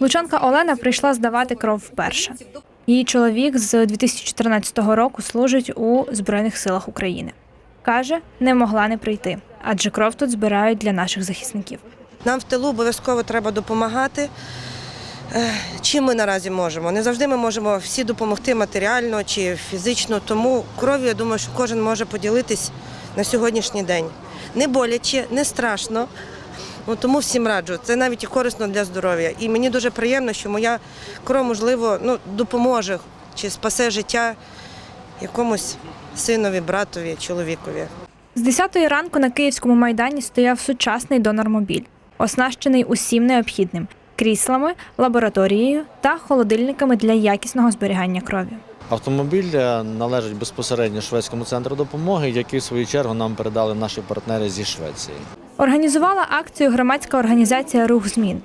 Лучанка Олена прийшла здавати кров вперше. Її чоловік з 2014 року служить у Збройних силах України. Каже, не могла не прийти, адже кров тут збирають для наших захисників. Нам в тилу обов'язково треба допомагати. Е, Чим ми наразі можемо? Не завжди ми можемо всі допомогти матеріально чи фізично, тому кров'ю, я думаю, що кожен може поділитись на сьогоднішній день. Не боляче, не страшно. Ну, тому всім раджу. Це навіть і корисно для здоров'я. І мені дуже приємно, що моя кров, можливо, ну, допоможе чи спасе життя якомусь синові, братові, чоловікові. З 10 ранку на київському майдані стояв сучасний донормобіль, оснащений усім необхідним кріслами, лабораторією та холодильниками для якісного зберігання крові. Автомобіль е, належить безпосередньо шведському центру допомоги, який в свою чергу нам передали наші партнери зі Швеції. Організувала акцію громадська організація Рух змін.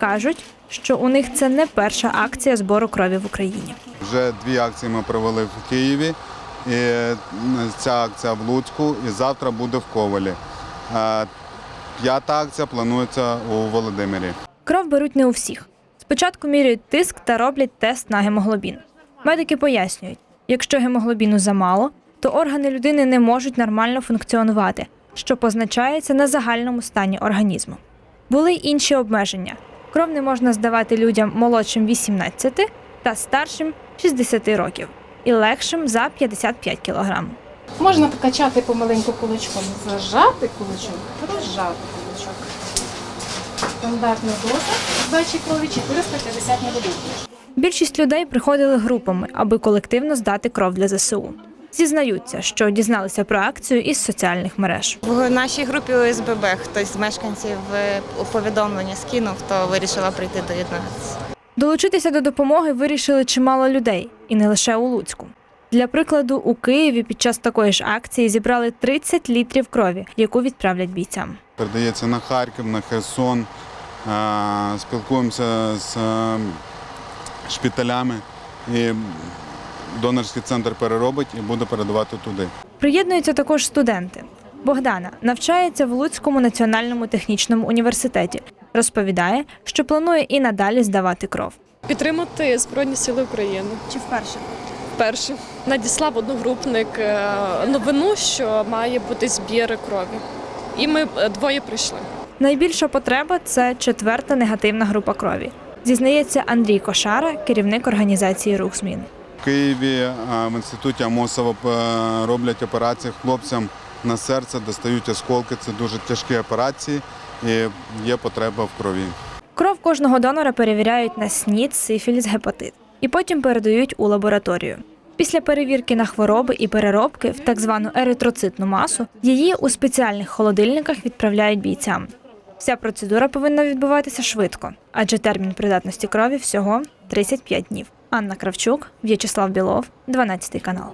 Кажуть, що у них це не перша акція збору крові в Україні. Вже дві акції ми провели в Києві. І е, ця акція в Луцьку і завтра буде в Ковалі. П'ята акція планується у Володимирі. Кров беруть не у всіх. Спочатку міряють тиск та роблять тест на гемоглобін. Медики пояснюють, якщо гемоглобіну замало, то органи людини не можуть нормально функціонувати, що позначається на загальному стані організму. Були й інші обмеження. Кров не можна здавати людям молодшим 18 та старшим 60 років і легшим за 55 кг. Можна покачати помаленьку кулачком, зажати кулачок, розжати кулачок. Стандартна доза здачі крові 450 мл. Більшість людей приходили групами, аби колективно здати кров для ЗСУ. Зізнаються, що дізналися про акцію із соціальних мереж. В нашій групі ОСББ хтось з мешканців е, у повідомлення скинув, то вирішила прийти доєднатися. Долучитися до допомоги вирішили чимало людей, і не лише у Луцьку. Для прикладу, у Києві під час такої ж акції зібрали 30 літрів крові, яку відправлять бійцям. Передається на Харків, на Херсон. Спілкуємося з е, шпиталями. І донорський центр переробить і буде передавати туди. Приєднуються також студенти. Богдана навчається в Луцькому національному технічному університеті. Розповідає, що планує і надалі здавати кров. Підтримати Збройні Сили України. Чи вперше? Вперше надіслав одногрупник е, новину, що має бути збір крові. І ми е, двоє прийшли. Найбільша потреба це четверта негативна група крові. Зізнається Андрій Кошара, керівник організації Рух змін. Києві е, в інституті Амосова е, роблять операції хлопцям на серце, достають осколки. Це дуже тяжкі операції і є потреба в крові. Кров кожного донора перевіряють на СНІД, сифіліс, гепатит і потім передають у лабораторію. Після перевірки на хвороби і переробки в так звану еритроцитну масу її у спеціальних холодильниках відправляють бійцям. Вся процедура повинна відбуватися швидко, адже термін придатності крові всього 35 днів. Анна Кравчук, В'ячеслав Білов, 12 канал.